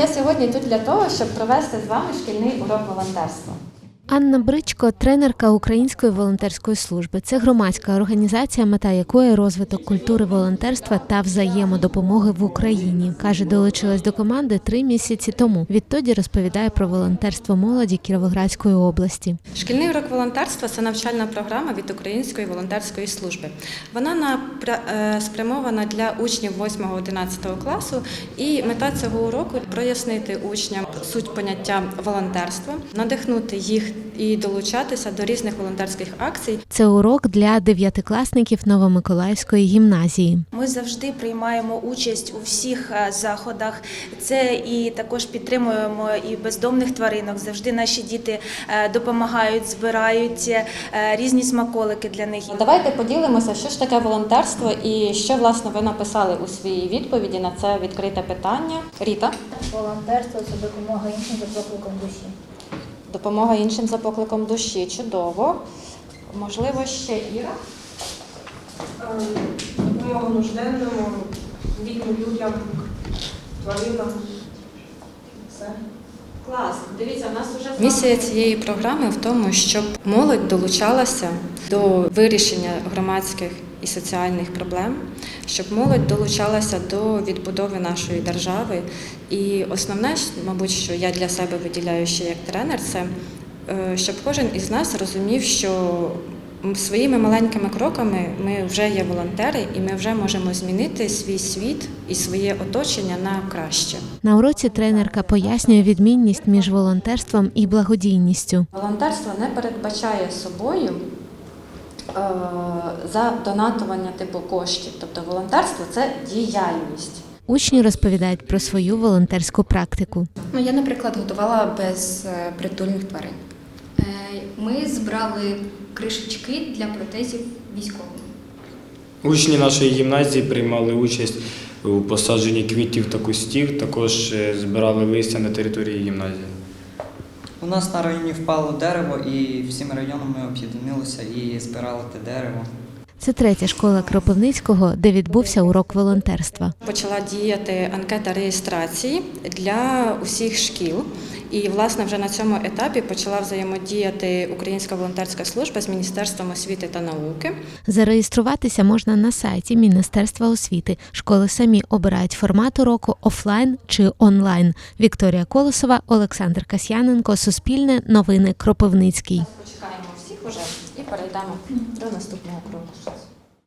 Я сьогодні тут для того, щоб провести з вами шкільний урок волонтерства. Анна Бричко, тренерка Української волонтерської служби. Це громадська організація, мета якої розвиток культури волонтерства та взаємодопомоги в Україні. каже, долучилась до команди три місяці тому. Відтоді розповідає про волонтерство молоді Кіровоградської області. Шкільний урок волонтерства це навчальна програма від Української волонтерської служби. Вона е, спрямована для учнів 8-11 класу, і мета цього уроку прояснити учням суть поняття волонтерства, надихнути їх і долучатися до різних волонтерських акцій. Це урок для дев'ятикласників Новомиколаївської гімназії. Ми завжди приймаємо участь у всіх е, заходах. Це і також підтримуємо і бездомних тваринок. Завжди наші діти е, допомагають, збирають е, різні смаколики для них. Давайте поділимося, що ж таке волонтерство і що власне ви написали у своїй відповіді на це відкрите питання. Ріта, Волонтерство це допомога іншим за покликом душі. Допомога іншим за покликом душі. Чудово. Можливо, ще Іра. допомога нужденному, літнім людям, тваринам. Все. Клас. Дивіться, у нас вже Місія цієї програми в тому, щоб молодь долучалася до вирішення громадських і соціальних проблем, щоб молодь долучалася до відбудови нашої держави. І основне, мабуть, що я для себе виділяю ще як тренер, це е, щоб кожен із нас розумів, що своїми маленькими кроками ми вже є волонтери, і ми вже можемо змінити свій світ і своє оточення на краще. На уроці тренерка пояснює відмінність між волонтерством і благодійністю. Волонтерство не передбачає собою е, задонатування типу коштів. Тобто волонтерство це діяльність. Учні розповідають про свою волонтерську практику. Ну, я, наприклад, готувала без е, притульних тварин. Е, Ми збирали кришечки для протезів військовим. Учні нашої гімназії приймали участь у посадженні квітів та кустів, також збирали листя на території гімназії. У нас на районі впало дерево, і всіми районами об'єдналися і збирали те дерево. Це третя школа Кропивницького, де відбувся урок волонтерства. Почала діяти анкета реєстрації для усіх шкіл. І, власне, вже на цьому етапі почала взаємодіяти Українська волонтерська служба з Міністерством освіти та науки. Зареєструватися можна на сайті Міністерства освіти. Школи самі обирають формат уроку офлайн чи онлайн. Вікторія Колосова, Олександр Касьяненко, Суспільне, Новини Кропивницький. Почекаємо всіх уже і перейдемо до наступного кроку.